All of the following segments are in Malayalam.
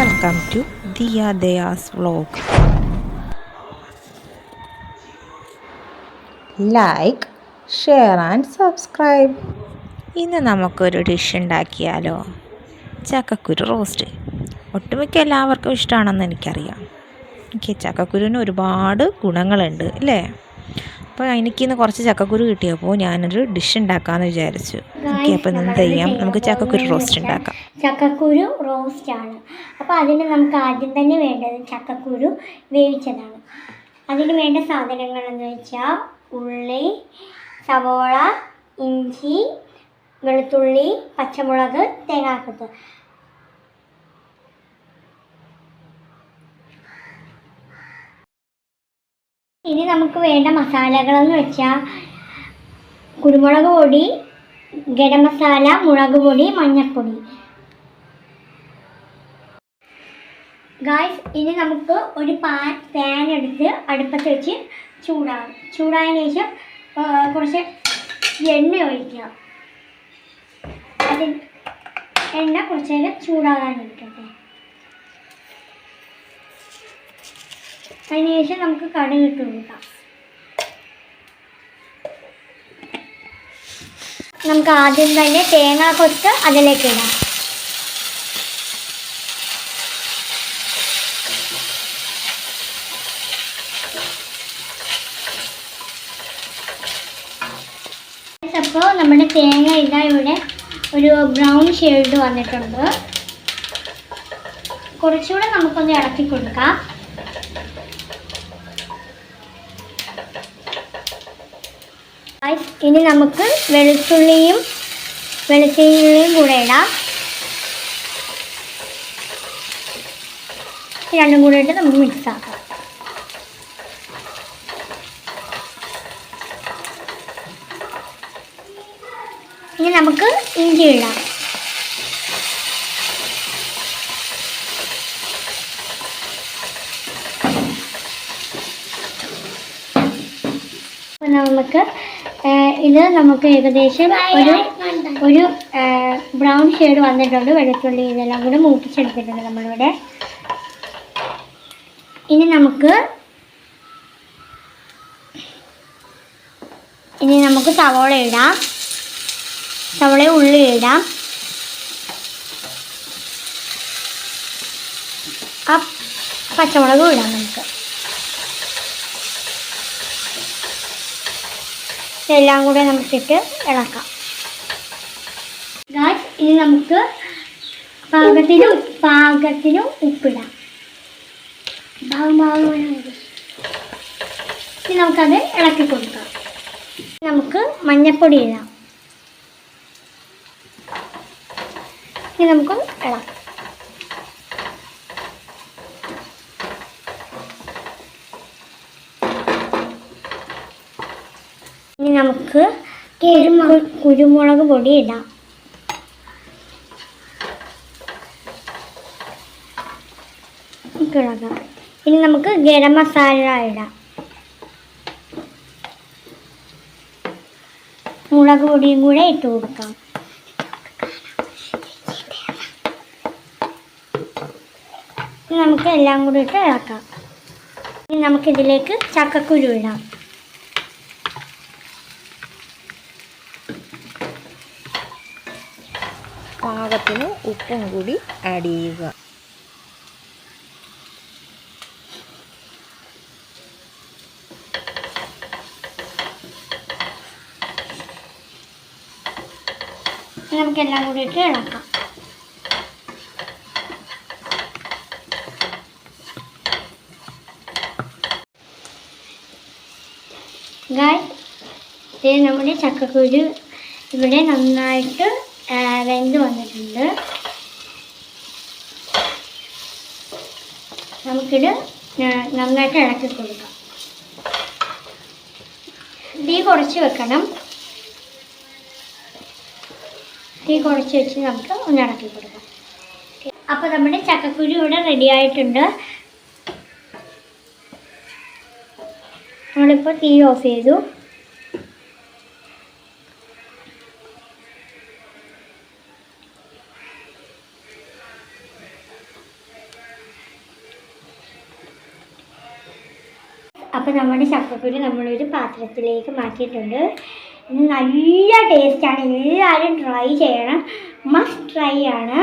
Welcome to Diya Dayas vlog like share and subscribe ഇന്ന് നമുക്കൊരു ഡിഷ് ഉണ്ടാക്കിയാലോ? ചക്കക്കുരു റോസ്റ്റ് ഒട്ടുമിക്ക എല്ലാവർക്കും ഇഷ്ടമാണെന്ന് എനിക്കറിയാം. എനിക്ക് ചക്കക്കുരുവിന് ഒരുപാട് ഗുണങ്ങളുണ്ട് അല്ലേ? അപ്പോൾ എനിക്കിന്ന് കുറച്ച് ചക്കക്കുരു കിട്ടിയപ്പോൾ ഞാനൊരു ഡിഷ് ഉണ്ടാക്കാമെന്ന് വിചാരിച്ചു. ഓക്കെ അപ്പോൾ എന്ത് ചെയ്യാം? നമുക്ക് ചക്കക്കുരു റോസ്റ്റ് ഉണ്ടാക്കാം. ചക്കക്കുരു റോസ്റ്റ് ആണ്. അപ്പോൾ അതിന് നമുക്ക് ആദ്യം തന്നെ വേണ്ടത് ചക്കക്കുരു വേവിച്ചതാണ്. അതിന് വേണ്ട സാധനങ്ങൾ സാധനങ്ങളെന്ന് വെച്ചാൽ ഉള്ളി സവോള ഇഞ്ചി വെളുത്തുള്ളി പച്ചമുളക് തേങ്ങാക്കൊത്ത് ഇനി നമുക്ക് വേണ്ട മസാലകളെന്ന് വെച്ചാൽ കുരുമുളക് പൊടി ഗരം മസാല മുളക് പൊടി മഞ്ഞൾപ്പൊടി ഗായ്സ് ഇനി നമുക്ക് ഒരു പാൻ പാൻ എടുത്ത് അടുപ്പത്ത് വെച്ച് ചൂടാകും ചൂടായതിനു ശേഷം കുറച്ച് എണ്ണ ഒഴിക്കുക. അതിൽ എണ്ണ കുറച്ച് നേരം ചൂടാകാനിരിക്കട്ടെ അതിന് ശേഷം നമുക്ക് കടുക് ഇട്ട് നമുക്ക് ആദ്യം തന്നെ തേങ്ങ കൊത്ത് അതിലേക്ക് ഇടാം. അപ്പോൾ നമ്മുടെ തേങ്ങ ഇതാ ഇവിടെ ഒരു ബ്രൗൺ ഷെയ്ഡ് വന്നിട്ടുണ്ട്. കുറച്ചുകൂടെ നമുക്കൊന്ന് ഇളക്കി കൊടുക്കാം. ഇനി നമുക്ക് വെളുത്തുള്ളിയും വെളുത്തുള്ളിയും കൂടെ ഇടാം. രണ്ടും കൂടെ ഇട്ട് നമുക്ക് മിക്സ് ആക്കാം. ഇനി നമുക്ക് ഇഞ്ചി ഇടാം. നമുക്ക് ഇത് നമുക്ക് ഏകദേശം ഒരു ഒരു ബ്രൗൺ ഷെയ്ഡ് വന്നിട്ടുണ്ട് വെളുത്തുള്ളി ഇതെല്ലാം കൂടെ മൂപ്പിച്ചെടുത്തിട്ടുണ്ട് നമ്മളിവിടെ. ഇനി നമുക്ക് ഇനി നമുക്ക് സവോള ഇടാം. സവോള ഉള്ളി ഇടാം. ആ പച്ചമുളകും ഇടാം നമുക്ക്. ഇതെല്ലാം കൂടെ നമുക്കിട്ട് ഇളക്കാം. ഗാസ് ഇനി നമുക്ക് പാകത്തിന് പാകത്തിന് ഉപ്പിടാം. ഭാഗം ഭാഗം. ഇനി നമുക്കത് ഇളക്കി കൊടുക്കാം. നമുക്ക് മഞ്ഞപ്പൊടി ഇടാം. ഇനി നമുക്ക് ഇളക്കാം. ഇനി നമുക്ക് കുരു- കുരുമുളക് പൊടി ഇടാം. ഇളകാം ഇനി നമുക്ക് ഗരം മസാല ഇടാം. മുളക് പൊടിയും കൂടെ ഇട്ട് കൊടുക്കാം. നമുക്ക് എല്ലാം കൂടി ഇട്ട് ഇളക്കാം. ഇനി നമുക്കിതിലേക്ക് ചക്കക്കുരു ഇടാം. പാകത്തിന് ഉപ്പും കൂടി ആഡ് ചെയ്യുക. ഇനി നമുക്ക് എല്ലാം കൂടി ഇട്ട് ഇളക്കാം ഗായ് നമ്മുടെ ചക്കക്കുരു ഇവിടെ നന്നായിട്ട് വെന്ത് വന്നിട്ടുണ്ട്. നമുക്കിത് നന്നായിട്ട് ഇളക്കി കൊടുക്കാം. തീ കുറച്ച് വെക്കണം. തീ കുറച്ച് വെച്ച് നമുക്ക് ഒന്ന് ഇളക്കി കൊടുക്കാം. അപ്പോൾ നമ്മുടെ ചക്കക്കുരു ഇവിടെ റെഡി ആയിട്ടുണ്ട്. നമ്മളിപ്പോൾ തീ ഓഫ് ചെയ്തു. അപ്പോൾ നമ്മുടെ ചക്കക്കുരു നമ്മളൊരു പാത്രത്തിലേക്ക് മാറ്റിയിട്ടുണ്ട്. നല്ല ടേസ്റ്റാണ് എല്ലാവരും ട്രൈ ചെയ്യണം. മസ്റ്റ് ട്രൈ ആണ്.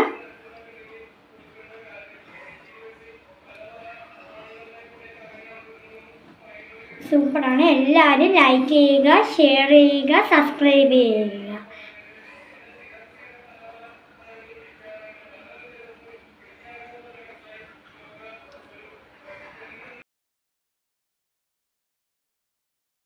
സൂപ്പറാണ് എല്ലാവരും ലൈക്ക് ചെയ്യുക ഷെയർ ചെയ്യുക സബ്സ്ക്രൈബ് ചെയ്യുക.